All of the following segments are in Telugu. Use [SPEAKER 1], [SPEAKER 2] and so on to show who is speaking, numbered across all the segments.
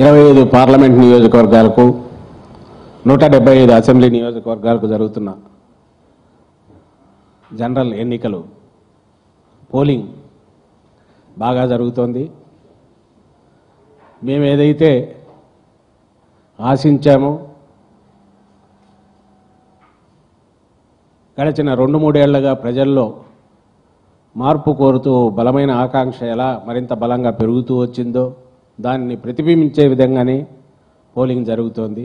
[SPEAKER 1] ఇరవై ఐదు పార్లమెంట్ నియోజకవర్గాలకు నూట డెబ్బై ఐదు అసెంబ్లీ నియోజకవర్గాలకు జరుగుతున్న జనరల్ ఎన్నికలు పోలింగ్ బాగా జరుగుతోంది. మేము ఏదైతే ఆశించామో గడిచిన రెండు మూడేళ్ళుగా ప్రజల్లో మార్పు కోరుతూ బలమైన ఆకాంక్ష ఎలా మరింత బలంగా పెరుగుతూ వచ్చిందో దాన్ని ప్రతిబింబించే విధంగానే పోలింగ్ జరుగుతోంది.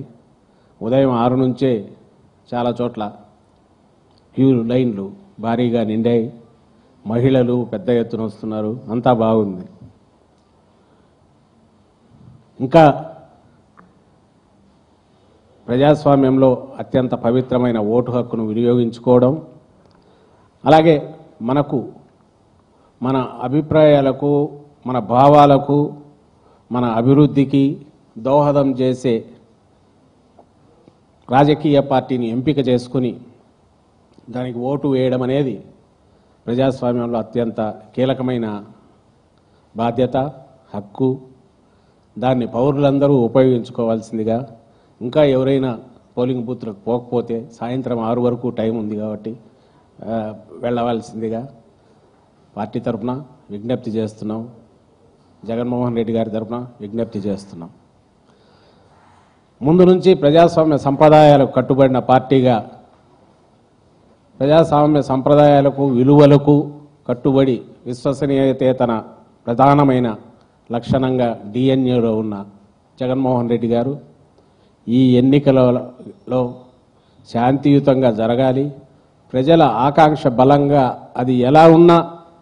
[SPEAKER 1] ఉదయం ఆరు నుంచే చాలా చోట్ల క్యూ లైన్లు భారీగా నిండాయి. మహిళలు పెద్ద ఎత్తున వస్తున్నారు. అంతా బాగుంది. ఇంకా ప్రజాస్వామ్యంలో అత్యంత పవిత్రమైన ఓటు హక్కును వినియోగించుకోవడం అలాగే మనకు మన అభిప్రాయాలకు మన భావాలకు మన అభివృద్ధికి దోహదం చేసే రాజకీయ పార్టీని ఎంపిక చేసుకుని దానికి ఓటు వేయడం అనేది ప్రజాస్వామ్యంలో అత్యంత కీలకమైన బాధ్యత హక్కు. దాన్ని పౌరులందరూ ఉపయోగించుకోవాల్సిందిగా. ఇంకా ఎవరైనా పోలింగ్ బూత్లకు పోకపోతే సాయంత్రం ఆరు వరకు టైం ఉంది కాబట్టి వెళ్ళవలసిందిగా పార్టీ తరఫున విజ్ఞప్తి చేస్తున్నాం. జగన్మోహన్ రెడ్డి గారి తరఫున విజ్ఞప్తి చేస్తున్నాం. ముందు నుంచి ప్రజాస్వామ్య సంప్రదాయాలకు కట్టుబడిన పార్టీగా ప్రజాస్వామ్య సంప్రదాయాలకు విలువలకు కట్టుబడి విశ్వసనీయతేతన ప్రధానమైన లక్షణంగా డిఎన్ఏలో ఉన్న జగన్మోహన్ రెడ్డి గారు ఈ ఎన్నికలలో శాంతియుతంగా జరగాలి. ప్రజల ఆకాంక్ష బలంగా అది ఎలా ఉన్నా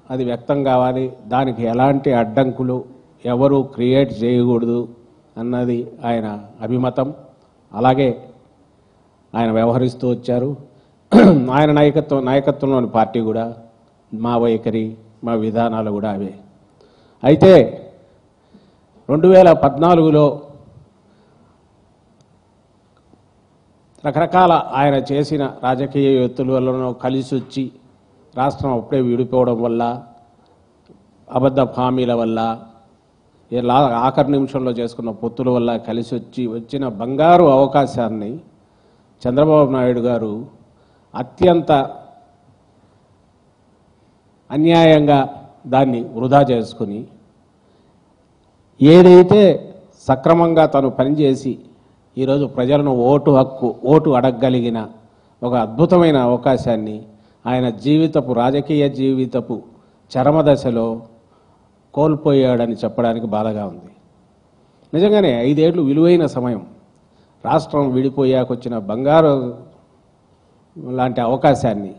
[SPEAKER 1] అది వ్యక్తం కావాలి. దానికి ఎలాంటి అడ్డంకులు ఎవరు క్రియేట్ చేయకూడదు అన్నది ఆయన అభిమతం. అలాగే ఆయన వ్యవహరిస్తూ వచ్చారు. ఆయన నాయకత్వం నాయకత్వంలోని పార్టీ కూడా మా వైఖరి మా విధానాలు కూడా అవే. అయితే రెండు వేల పద్నాలుగులో రకరకాల ఆయన చేసిన రాజకీయ ఎత్తుల వల్లనో కలిసి వచ్చి రాష్ట్రం అప్పుడే విడిపోవడం వల్ల అబద్ధ హామీల వల్ల ఆఖరి నిమిషంలో చేసుకున్న పొత్తుల వల్ల కలిసి వచ్చి వచ్చిన బంగారు అవకాశాన్ని చంద్రబాబు నాయుడు గారు అత్యంత అన్యాయంగా దాన్ని వృధా చేసుకుని ఏదైతే సక్రమంగా తను పనిచేసి ఈరోజు ప్రజలను ఓటు హక్కు ఓటు అడగగలిగిన ఒక అద్భుతమైన అవకాశాన్ని ఆయన జీవితపు రాజకీయ జీవితపు చరమ దశలో కోల్పోయాడని చెప్పడానికి బాధగా ఉంది. నిజంగానే ఐదేళ్ళు విలువైన సమయం. రాష్ట్రం విడిపోయాకొచ్చిన బంగారు లాంటి అవకాశాన్ని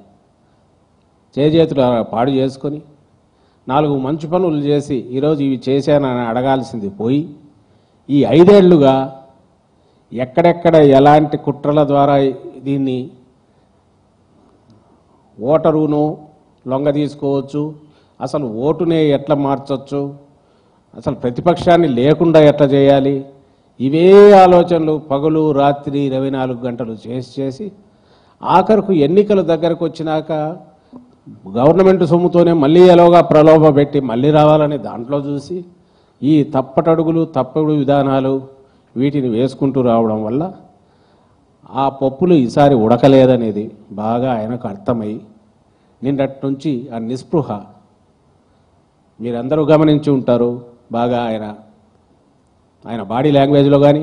[SPEAKER 1] చేజేతులు పాడు చేసుకొని నాలుగు మంచి పనులు చేసి ఈరోజు ఇవి చేశానని అడగాల్సింది పోయి ఈ ఐదేళ్ళుగా ఎక్కడెక్కడ ఎలాంటి కుట్రల ద్వారా దీన్ని ఓటరును లొంగ తీసుకోవచ్చు అసలు ఓటునే ఎట్లా మార్చొచ్చు? అసలు ప్రతిపక్షాన్ని లేకుండా ఎట్లా చేయాలి? ఇవే ఆలోచనలు పగలు రాత్రి ఇరవై నాలుగు గంటలు చేసి చేసి ఆఖరుకు ఎన్నికలు దగ్గరకు వచ్చినాక గవర్నమెంట్ సొమ్ముతోనే మళ్ళీ ఎలాగా ప్రలోభ పెట్టి మళ్ళీ రావాలని దాంట్లో చూసి ఈ తప్పటడుగులు తప్పుడు విధానాలు వీటిని వేసుకుంటూ రావడం వల్ల ఆ పప్పులు ఈసారి ఉడకలేదనేది బాగా ఆయనకు అర్థమై నిన్నటి నుంచి ఆ నిస్పృహ మీరందరూ గమనించి ఉంటారు. బాగా ఆయన ఆయన బాడీ లాంగ్వేజ్లో కానీ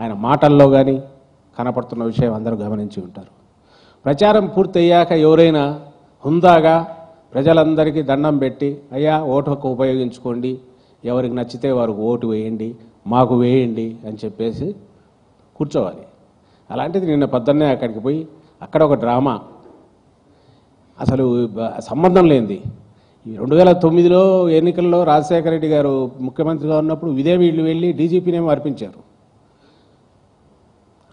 [SPEAKER 1] ఆయన మాటల్లో కానీ కనపడుతున్న విషయం అందరూ గమనించి ఉంటారు. ప్రచారం పూర్తయ్యాక ఎవరైనా హుందాగా ప్రజలందరికీ దండం పెట్టి అయ్యా ఓటు హక్కు ఉపయోగించుకోండి ఎవరికి నచ్చితే వారికి ఓటు వేయండి మాకు వేయండి అని చెప్పేసి కూర్చోవాలి. అలాంటిది నిన్న పొద్దున్నే అక్కడికి పోయి అక్కడ ఒక డ్రామా. అసలు సంబంధం లేనిది. ఈ రెండు వేల తొమ్మిదిలో ఎన్నికల్లో రాజశేఖర రెడ్డి గారు ముఖ్యమంత్రిగా ఉన్నప్పుడు ఇదే వీళ్ళు వెళ్ళి డీజీపీనే అర్పించారు.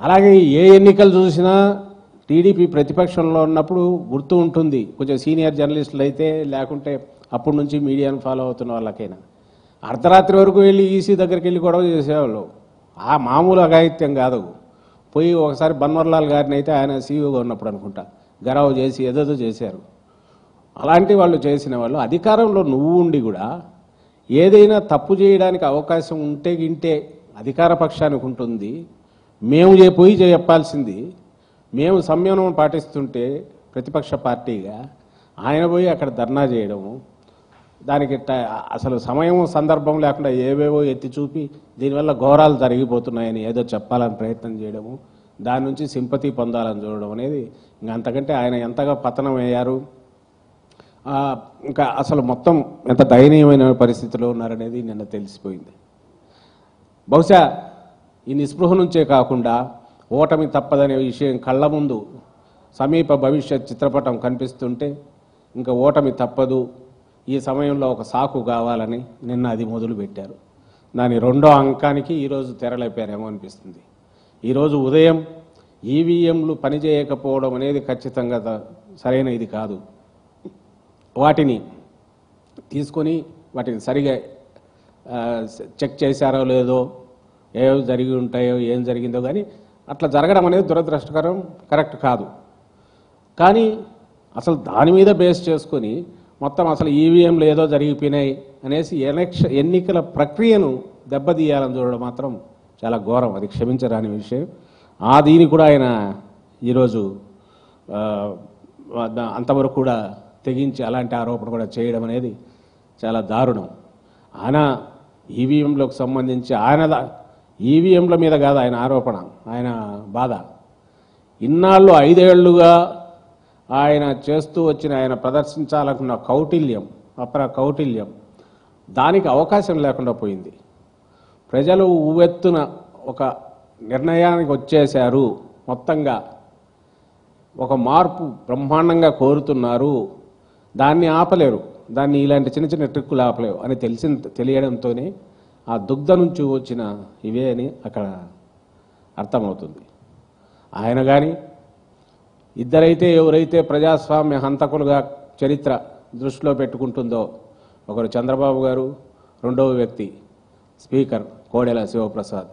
[SPEAKER 1] అలాగే ఏ ఎన్నికలు చూసినా టీడీపీ ప్రతిపక్షంలో ఉన్నప్పుడు గుర్తు ఉంటుంది. కొంచెం సీనియర్ జర్నలిస్టులు అయితే లేకుంటే అప్పటి నుంచి మీడియాను ఫాలో అవుతున్న వాళ్ళకైనా. అర్ధరాత్రి వరకు వెళ్ళి ఈసీ దగ్గరికి వెళ్ళి గొడవ చేసేవాళ్ళు. ఆ మామూలు అఘాయిత్యం కాదు. పోయి ఒకసారి బన్వర్లాల్ గారిని అయితే ఆయన సీఈఓగా ఉన్నప్పుడు అనుకుంటా. గరావు చేసి ఏదేదో చేశారు. అలాంటి వాళ్ళు చేసిన వాళ్ళు అధికారంలో నువ్వు ఉండి కూడా ఏదైనా తప్పు చేయడానికి అవకాశం ఉంటే గింటే అధికార పక్షానికి ఉంటుంది. మేము చే- పోయి చెప్పాల్సింది మేము సంయమనం పాటిస్తుంటే ప్రతిపక్ష పార్టీగా ఆయన పోయి అక్కడ ధర్నా చేయడము దానికి అసలు సమయం సందర్భం లేకుండా ఏవేవో ఎత్తి చూపి దీనివల్ల ఘోరాలు జరిగిపోతున్నాయని ఏదో చెప్పాలని ప్రయత్నం చేయడము దాని నుంచి సింపతి పొందాలని చూడడం అనేది ఇంకంతకంటే ఆయన ఎంతగా పతనం అయ్యారు ఇంకా అసలు మొత్తం ఎంత దయనీయమైన పరిస్థితిలో ఉన్నారనేది నిన్న తెలిసిపోయింది. బహుశా ఈ నిస్పృహ నుంచే కాకుండా ఓటమి తప్పదనే విషయం కళ్ళ ముందు సమీప భవిష్యత్ చిత్రపటం కనిపిస్తుంటే ఇంకా ఓటమి తప్పదు ఈ సమయంలో ఒక సాకు కావాలని నిన్న అది మొదలుపెట్టారు. దాని రెండో అంకానికి ఈరోజు తెరలేపారేమో అనిపిస్తుంది. ఈరోజు ఉదయం ఈవీఎంలు పనిచేయకపోవడం అనేది ఖచ్చితంగా సరైన ఇది కాదు. వాటిని తీసుకొని వాటిని సరిగా చెక్ చేశారో లేదో ఏవో జరిగి ఉంటాయో ఏం జరిగిందో కానీ అట్లా జరగడం అనేది దురదృష్టకరం కరెక్ట్ కాదు. కానీ అసలు దాని మీద బేస్ చేసుకొని మొత్తం అసలు ఈవీఎంలు ఏదో జరిగిపోయినాయి అనేసి ఎలక్ష ఎన్నికల ప్రక్రియను దెబ్బతీయాలని చూడడం మాత్రం చాలా ఘోరం. అది క్షమించరాని విషయం. ఆ దీని కూడా ఆయన ఈరోజు అంతవరకు కూడా తెగించి అలాంటి ఆరోపణ కూడా చేయడం అనేది చాలా దారుణం. ఆయన ఈవీఎంలకు సంబంధించి ఆయన ఈవీఎంల మీద కాదు ఆయన ఆరోపణ ఆయన బాధ. ఇన్నాళ్ళు ఐదేళ్ళుగా ఆయన చేస్తూ వచ్చిన ఆయన ప్రదర్శించాలనుకున్న కౌటిల్యం అపర కౌటిల్యం దానికి అవకాశం లేకుండా పోయింది. ప్రజలు ఉవ్వెత్తున ఒక నిర్ణయానికి వచ్చేశారు. మొత్తంగా ఒక మార్పు బ్రహ్మాండంగా కోరుతున్నారు. దాన్ని ఆపలేరు. దాన్ని ఇలాంటి చిన్న చిన్న ట్రిక్కులు ఆపలేవు అని తెలిసి తెలియడంతోనే ఆ దుగ్ధ నుంచి వచ్చిన ఇవే అని అక్కడ అర్థమవుతుంది. ఆయన కానీ ఇద్దరైతే ఎవరైతే ప్రజాస్వామ్య హంతకులుగా చరిత్ర దృష్టిలో పెట్టుకుంటుందో ఒకరు చంద్రబాబు గారు రెండవ వ్యక్తి స్పీకర్ కోడెల శివప్రసాద్.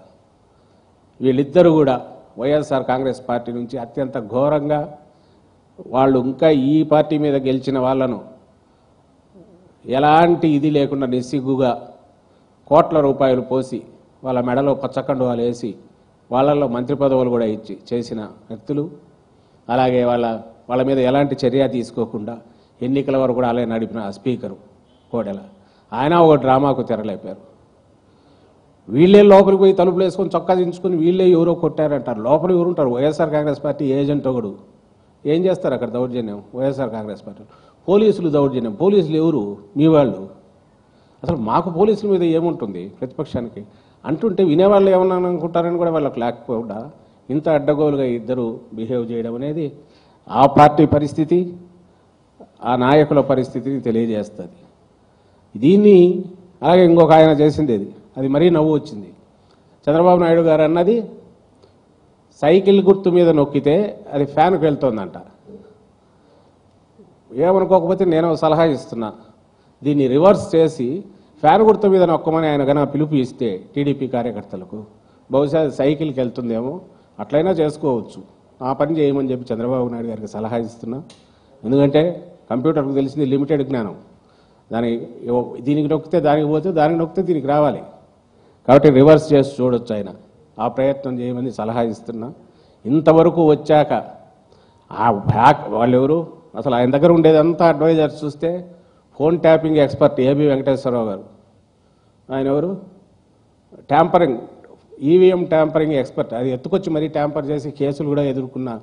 [SPEAKER 1] వీళ్ళిద్దరూ కూడా వైఎస్ఆర్ కాంగ్రెస్ పార్టీ నుంచి అత్యంత ఘోరంగా వాళ్ళు ఇంకా ఈ పార్టీ మీద గెలిచిన వాళ్ళను ఎలాంటి ఇది లేకుండా నిస్సిగ్గుగా కోట్ల రూపాయలు పోసి వాళ్ళ మెడలో పచ్చకండువాలు వేసి వాళ్ళల్లో మంత్రి పదవులు కూడా ఇచ్చి చేసిన వ్యక్తులు అలాగే వాళ్ళ వాళ్ళ మీద ఎలాంటి చర్య తీసుకోకుండా ఎన్నికల వరకు కూడా అలాగే నడిపిన స్పీకరు కోడెల. ఆయన ఒక డ్రామాకు తెరలేపారు. వీళ్ళే లోపలికి పోయి తలుపులు వేసుకొని చొక్కా దించుకొని వీళ్ళే ఎవరో కొట్టారంటారు. లోపల ఎవరు ఉంటారు వైఎస్ఆర్ కాంగ్రెస్ పార్టీ ఏజెంట్ ఒకడు. ఏం చేస్తారు అక్కడ దౌర్జన్యం? YSR Congress party. పోలీసులు దౌర్జన్యం. పోలీసులు ఎవరు? మీ వాళ్ళు. అసలు మాకు పోలీసుల మీద ఏముంటుంది ప్రతిపక్షానికి? అంటుంటే వినేవాళ్ళు ఏమన్నా అనుకుంటారని కూడా వాళ్ళకి లేకపోకుండా ఇంత అడ్డగోలుగా ఇద్దరు బిహేవ్ చేయడం అనేది ఆ పార్టీ పరిస్థితి ఆ నాయకుల పరిస్థితిని తెలియజేస్తుంది. దీన్ని అలాగే ఇంకొక ఆయన చేసింది అది అది మరీ నవ్వు వచ్చింది. చంద్రబాబు నాయుడు గారు అన్నది సైకిల్ గుర్తు మీద నొక్కితే అది ఫ్యాన్కి వెళ్తుందంట. ఏమనుకోకపోతే నేను సలహా ఇస్తున్నా. దీన్ని రివర్స్ చేసి ఫ్యాన్ గుర్తు మీద నొక్కమని ఆయన కన్నా పిలుపు ఇస్తే టీడీపీ కార్యకర్తలకు బహుశా అది సైకిల్కి వెళ్తుందేమో అట్లయినా చేసుకోవచ్చు. ఆ పని చేయమని చెప్పి చంద్రబాబు నాయుడు గారికి సలహా ఇస్తున్నా. ఎందుకంటే కంప్యూటర్కు తెలిసింది లిమిటెడ్ జ్ఞానం. దాని దీనికి నొక్కితే దానికి పోతే దానికి నొక్కితే దీనికి రావాలి. కాబట్టి రివర్స్ చేసి చూడొచ్చు ఆయన. ఆ ప్రయత్నం చేయమని సలహా ఇస్తున్నా. ఇంతవరకు వచ్చాక ఆ బ్యాక్ వాళ్ళు ఎవరు అసలు ఆయన దగ్గర ఉండేదంతా అడ్వైజర్స్ చూస్తే phone tapping expert AB Venkateswara Rao గారు. ఆయన ఎవరు? Tampering EVM tampering expert. అది ఎత్తుకొచ్చి మరీ ట్యాంపర్ చేసి కేసులు కూడా ఎదుర్కొన్న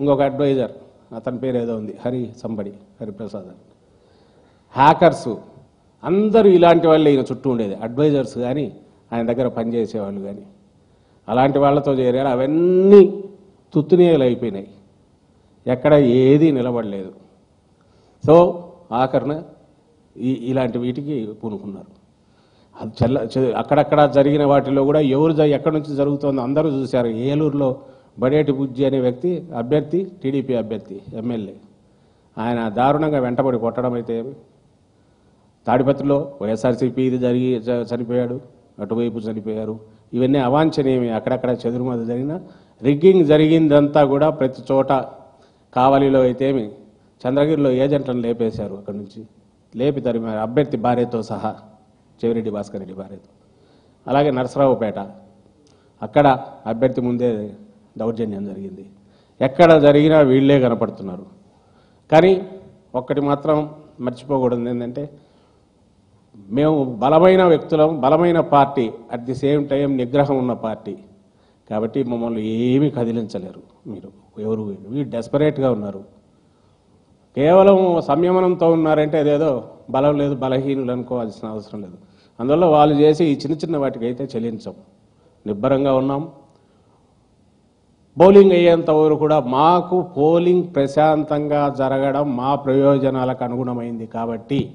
[SPEAKER 1] ఇంకొక అడ్వైజర్. అతని పేరు ఏదో ఉంది. హరి సంబడి హరిప్రసాద్ అని. హ్యాకర్స్ అందరూ ఇలాంటి వాళ్ళే ఈయన చుట్టూ ఉండేది. అడ్వైజర్స్ కానీ ఆయన దగ్గర పనిచేసేవాళ్ళు కానీ అలాంటి వాళ్ళతో చేరారు. అవన్నీ తుత్తునీయలు అయిపోయినాయి. ఎక్కడ ఏది నిలబడలేదు. సో ఆఖరణ ఈ ఇలాంటి వీటికి పూనుకున్నారు. అది చెల్ల అక్కడక్కడ జరిగిన వాటిలో కూడా ఎవరు జ- ఎక్కడి నుంచి జరుగుతుందో అందరూ చూశారు. ఏలూరులో బడేటి బుజ్జి అనే వ్యక్తి అభ్యర్థి టీడీపీ అభ్యర్థి ఎమ్మెల్యే. ఆయన దారుణంగా వెంటబడి కొట్టడం అయితే తాడిపత్రిలో వైఎస్ఆర్సీపీ ఇది జరిగి చ- చనిపోయాడు. అటువైపు చనిపోయారు. ఇవన్నీ అవాంఛనీయమే. అక్కడక్కడ చెదురుమద జరిగిన రిగ్గింగ్ జరిగిందంతా కూడా ప్రతి చోట కావలిలో అయితేమి చంద్రగిరిలో ఏజెంట్లను లేపేశారు అక్కడి నుంచి. లేపి తరిమారు. అభ్యర్థి భార్యతో సహా చెవిరెడ్డి భాస్కర్ రెడ్డి భార్యతో. అలాగే నరసరావుపేట. అక్కడ అభ్యర్థి ముందే దౌర్జన్యం జరిగింది. ఎక్కడ జరిగినా వీళ్ళే కనపడుతున్నారు. కానీ ఒక్కటి మాత్రం మర్చిపోకూడదు ఏంటంటే మేము బలమైన వ్యక్తులం బలమైన party at the same time నిగ్రహం ఉన్న పార్టీ. కాబట్టి మమ్మల్ని ఏమీ కదిలించలేరు మీరు. ఎవరు వీళ్ళు డెస్పరేట్గా ఉన్నారు. కేవలం సంయమనంతో ఉన్నారంటే అదేదో బలం లేదు బలహీనులు అనుకోవాల్సిన అవసరం లేదు. అందువల్ల వాళ్ళు చేసి ఈ చిన్న చిన్న వాటికి అయితే చెల్లించం. నిబ్బరంగా ఉన్నాం. బౌలింగ్ అయ్యేంత వరకు కూడా మాకు పోలింగ్ ప్రశాంతంగా జరగడం మా ప్రయోజనాలకు అనుగుణమైంది కాబట్టి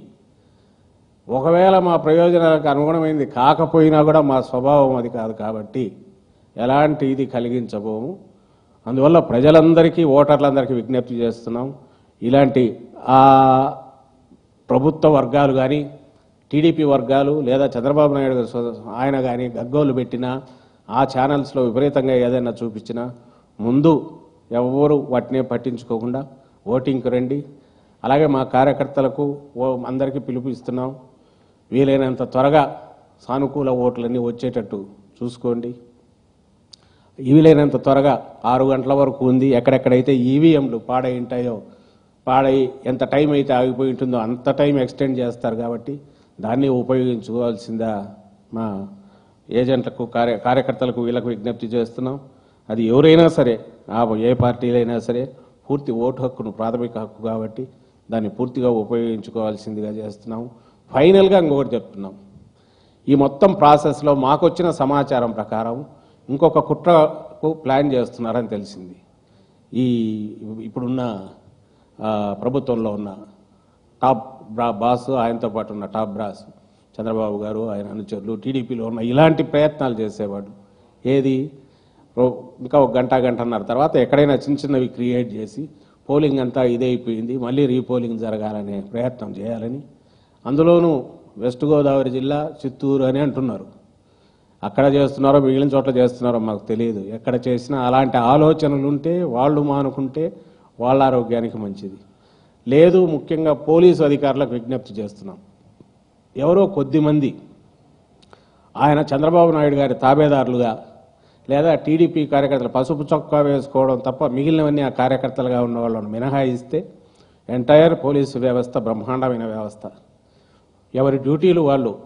[SPEAKER 1] ఒకవేళ మా ప్రయోజనాలకు అనుగుణమైంది కాకపోయినా కూడా మా స్వభావం అది కాదు కాబట్టి ఎలాంటి ఇది కలిగించబోము? అందువల్ల ప్రజలందరికీ ఓటర్లందరికీ విజ్ఞప్తి చేస్తున్నాం. ఇలాంటి ఆ ప్రభుత్వ వర్గాలు కానీ టీడీపీ వర్గాలు లేదా చంద్రబాబు నాయుడు ఆయన కానీ గగ్గోలు పెట్టినా ఆ ఛానల్స్లో విపరీతంగా ఏదైనా చూపించినా ముందు ఎవరు వాటినే పట్టించుకోకుండా ఓటింగ్కి రండి. అలాగే మా కార్యకర్తలకు అందరికీ పిలుపు ఇస్తున్నాం వీలైనంత త్వరగా సానుకూల ఓట్లన్నీ వచ్చేటట్టు చూసుకోండి. వీలైనంత త్వరగా ఆరు గంటల వరకు ఉంది. ఎక్కడెక్కడైతే ఈవీఎంలు పాడై ఉంటాయో పాడై ఎంత టైం అయితే ఆగిపోయి ఉంటుందో అంత టైం ఎక్స్టెండ్ చేస్తారు కాబట్టి దాన్ని ఉపయోగించుకోవాల్సిందా మా ఏజెంట్లకు కార్య కార్యకర్తలకు వీళ్ళకు విజ్ఞప్తి చేస్తున్నాం. అది ఎవరైనా సరే ఏ పార్టీలైనా సరే పూర్తి ఓటు హక్కును ప్రాథమిక హక్కు కాబట్టి దాన్ని పూర్తిగా ఉపయోగించుకోవాల్సిందిగా చేస్తున్నాం. ఫైనల్గా ఇంకొకటి చెప్తున్నాం. ఈ మొత్తం ప్రాసెస్లో మాకు వచ్చిన సమాచారం ప్రకారం ఇంకొక కుట్రకు ప్లాన్ చేస్తున్నారని తెలిసింది. ఈ ఇప్పుడున్న ప్రభుత్వంలో ఉన్న టాప్ బ్రా బాస్ ఆయనతో పాటు ఉన్న టాప్ బ్రాస్ చంద్రబాబు గారు ఆయన అనుచరులు టీడీపీలో ఉన్న ఇలాంటి ప్రయత్నాలు చేసేవాడు. ఏది? ఇంకా ఒక గంట గంటన్నర తర్వాత ఎక్కడైనా చిన్న చిన్నవి క్రియేట్ చేసి పోలింగ్ అంతా ఇదైపోయింది. మళ్ళీ రీపోలింగ్ జరగాలనే ప్రయత్నం చేయాలని అందులోనూ వెస్ట్ గోదావరి జిల్లా చిత్తూరు అని అంటున్నారు. అక్కడ చేస్తున్నారో మిగిలిన చోట్ల చేస్తున్నారో మాకు తెలియదు. ఎక్కడ చేసినా అలాంటి ఆలోచనలు ఉంటే వాళ్ళు మానుకుంటే వాళ్ళ ఆరోగ్యానికి మంచిది. లేదు ముఖ్యంగా పోలీసు అధికారులకు విజ్ఞప్తి చేస్తున్నాం. ఎవరో కొద్దిమంది ఆయన చంద్రబాబు నాయుడు గారి తాబేదారులుగా లేదా టీడీపీ కార్యకర్తలు పసుపు చొక్కా వేసుకోవడం తప్ప మిగిలినవన్నీ ఆ కార్యకర్తలుగా ఉన్న వాళ్ళను మినహాయిస్తే ఎంటైర్ పోలీసు వ్యవస్థ బ్రహ్మాండమైన వ్యవస్థ. ఎవరి డ్యూటీలు వాళ్ళు.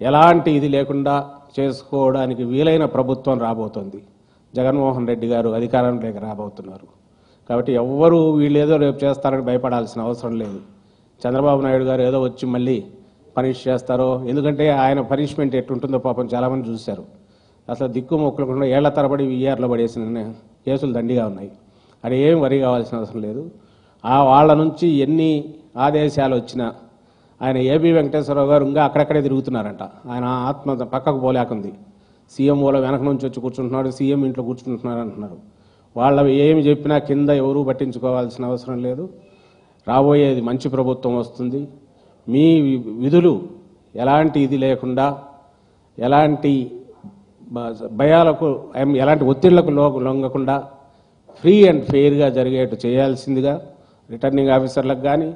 [SPEAKER 1] ఎలాంటి ఇది లేకుండా చేసుకోవడానికి వీలైన ప్రభుత్వం రాబోతోంది. జగన్మోహన్ రెడ్డి గారు అధికారంలోకి రాబోతున్నారు. కాబట్టి ఎవ్వరూ వీళ్ళు ఏదో రేపు చేస్తారని భయపడాల్సిన అవసరం లేదు. చంద్రబాబు నాయుడు గారు ఏదో వచ్చి మళ్ళీ పనిష్ చేస్తారో ఎందుకంటే ఆయన పనిష్మెంట్ ఎట్టుంటుందో పాపం చాలామంది చూశారు. అసలు దిక్కు మొక్కలకుండా ఏళ్ళ తరబడి విఆర్లో పడేసిన కేసులు దండిగా ఉన్నాయి. అది ఏం వరి కావాల్సిన అవసరం లేదు. ఆ వాళ్ళ నుంచి ఎన్ని ఆదేశాలు వచ్చినా ఆయన ఏబి వెంకటేశ్వరరావు గారు ఇంకా అక్కడక్కడే తిరుగుతున్నారంట. ఆయన ఆత్మ పక్కకు పోలేకుంది. సీఎం వాళ్ళ వెనక నుంచి వచ్చి కూర్చుంటున్నాడు. సీఎం ఇంట్లో కూర్చుంటున్నారు అంటున్నారు. వాళ్ళ ఏమి చెప్పినా కింద ఎవరూ పట్టించుకోవాల్సిన అవసరం లేదు. రాబోయేది మంచి ప్రభుత్వం వస్తుంది. మీ విధులు ఎలాంటి ఇది లేకుండా ఎలాంటి భయాలకు ఎలాంటి ఒత్తిళ్ళకు లొంగకుండా ఫ్రీ అండ్ ఫెయిర్గా జరిగేట్టు చేయాల్సిందిగా రిటర్నింగ్ ఆఫీసర్లకు కానీ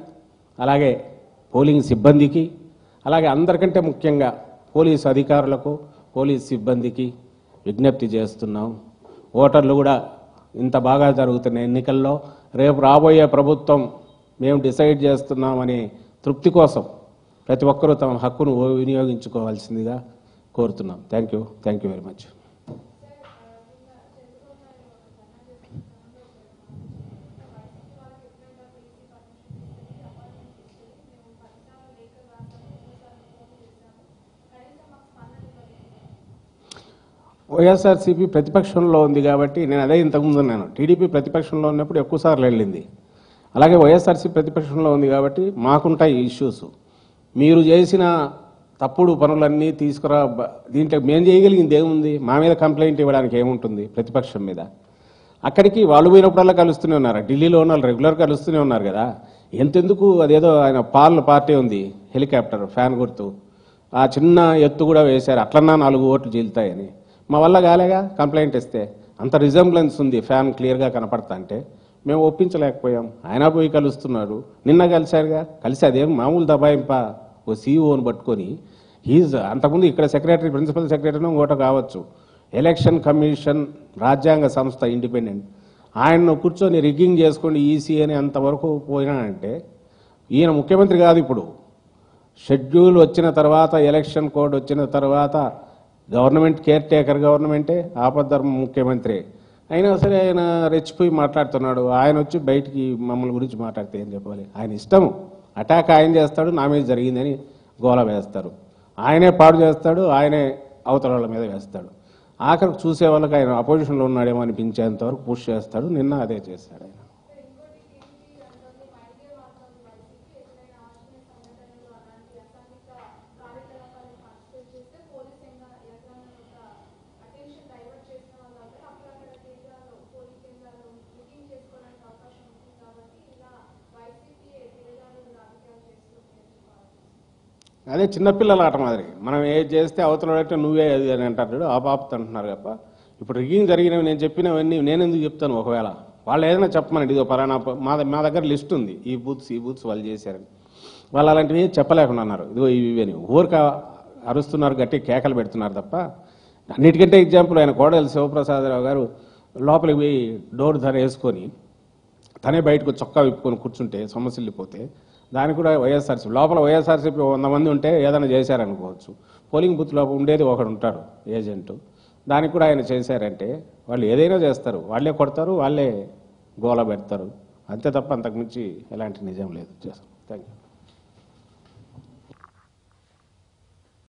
[SPEAKER 1] అలాగే పోలింగ్ సిబ్బందికి అలాగే అందరికంటే ముఖ్యంగా పోలీసు అధికారులకు పోలీస్ సిబ్బందికి విజ్ఞప్తి చేస్తున్నాం. ఓటర్లు కూడా ఇంత బాగా జరుగుతున్న ఎన్నికల్లో రేపు రాబోయే ప్రభుత్వం మేము డిసైడ్ చేస్తున్నామనే తృప్తి కోసం ప్రతి ఒక్కరూ తమ హక్కును వినియోగించుకోవాల్సిందిగా కోరుతున్నాం. Thank you. Thank you very much. YSRCP ప్రతిపక్షంలో ఉంది కాబట్టి నేను అదే ఇంతకుముందు ఉన్నాను టీడీపీ ప్రతిపక్షంలో ఉన్నప్పుడు ఎక్కువసార్లు వెళ్ళింది. అలాగే వైఎస్ఆర్సీ ప్రతిపక్షంలో ఉంది కాబట్టి మాకుంటాయి ఇష్యూస్ మీరు చేసిన తప్పుడు పనులన్నీ తీసుకురా దీంట్లో మేము చేయగలిగింది ఏముంది? మా మీద కంప్లైంట్ ఇవ్వడానికి ఏముంటుంది ప్రతిపక్షం మీద? అక్కడికి వాళ్ళు పోయినప్పుడల్లా కలుస్తూనే ఉన్నారు. ఢిల్లీలో ఉన్న వాళ్ళు రెగ్యులర్ కలుస్తూనే ఉన్నారు కదా? ఎంతెందుకు అదేదో ఆయన పాల్ పార్టీ ఉంది హెలికాప్టర్ ఫ్యాన్ గుర్తు. ఆ చిన్న ఎత్తు కూడా వేశారు. అట్లన్నా నాలుగు ఓట్లు చీలుతాయని. మా వల్ల కాలేగా? కంప్లైంట్ ఇస్తే. అంత రిజంబ్లెన్స్ ఉంది ఫ్యాన్ క్లియర్గా కనపడతా అంటే. మేము ఒప్పించలేకపోయాం. ఆయన పోయి కలుస్తున్నాడు. నిన్న కలిశారుగా కలిసి అదేం మామూలు దబాయింప. ఓ సీఈఓని పట్టుకొని హీజ్ అంతకుముందు ఇక్కడ సెక్రటరీ ప్రిన్సిపల్ సెక్రటరీ ఇంకోట కావచ్చు. ఎలక్షన్ కమిషన్ రాజ్యాంగ సంస్థ ఇండిపెండెంట్ ఆయన్ను కూర్చొని రిగ్గింగ్ చేసుకోండి ఈసీ అని అంతవరకు పోయినానంటే ఈయన ముఖ్యమంత్రి కాదు ఇప్పుడు. షెడ్యూల్ వచ్చిన తర్వాత ఎలక్షన్ కోడ్ వచ్చిన తర్వాత గవర్నమెంట్ కేర్ టేకర్ గవర్నమెంటే ఆపద్ధర్మ ముఖ్యమంత్రి. అయినా సరే ఆయన రెచ్చిపోయి మాట్లాడుతున్నాడు. ఆయన వచ్చి బయటికి మమ్మల్ని గురించి మాట్లాడితే ఏం చెప్పాలి? ఆయన ఇష్టం అటాక్ ఆయన చేస్తాడు నా మీద జరిగిందని గోల వేస్తారు. ఆయనే పాడు చేస్తాడు ఆయనే అవతల వాళ్ళ మీద వేస్తాడు. ఆఖరికి చూసే వాళ్ళకి ఆయన అపోజిషన్లో ఉన్నాడేమో అనిపించేంత వరకు పుష్ చేస్తాడు. నిన్న అదే చేస్తాడు ఆయన. అదే చిన్నపిల్లల ఆట మాదిరి. మనం ఏది చేస్తే అవతలడంటే నువ్వే అది అని అంటారు ఆ ఆపాపుత అంటున్నారు తప్ప ఇప్పుడు రిగ్గింగ్ జరిగినవి నేను చెప్పినవన్నీ నేను ఎందుకు చెప్తాను ఒకవేళ? వాళ్ళు ఏదైనా చెప్పమనండి ఇదో పలానా మా మా దగ్గర లిస్ట్ ఉంది. ఈ బూత్స్ ఈ బూత్స్ వాళ్ళు చేశారని. వాళ్ళు అలాంటివి చెప్పలేకుండా అన్నారు. ఇదిగో ఇవి ఇవి అని. ఊరిక అరుస్తున్నారు గట్టి కేకలు పెడుతున్నారు తప్ప. అన్నిటికంటే ఎగ్జాంపుల్ ఆయన కోడలి శివప్రసాదరావు గారు లోపలికి పోయి డోర్ ధర వేసుకొని తనే బయటకు చొక్కా విప్పుకొని కూర్చుంటే సొమ్మసిల్లిపోతే దానికి కూడా వైఎస్ఆర్సీపీ లోపల వైఎస్ఆర్సీపీ వంద మంది ఉంటే ఏదైనా చేశారనుకోవచ్చు. పోలింగ్ బూత్ లోపల ఉండేది ఒకడు ఉంటాడు ఏజెంట్. దానికి కూడా ఆయన చేశారంటే వాళ్ళు ఏదైనా చేస్తారు. వాళ్ళే కొడతారు వాళ్ళే గోల పెడతారు. అంతే తప్ప అంతకుమించి ఎలాంటి నిజం లేదు. చేస్తాం. Thank you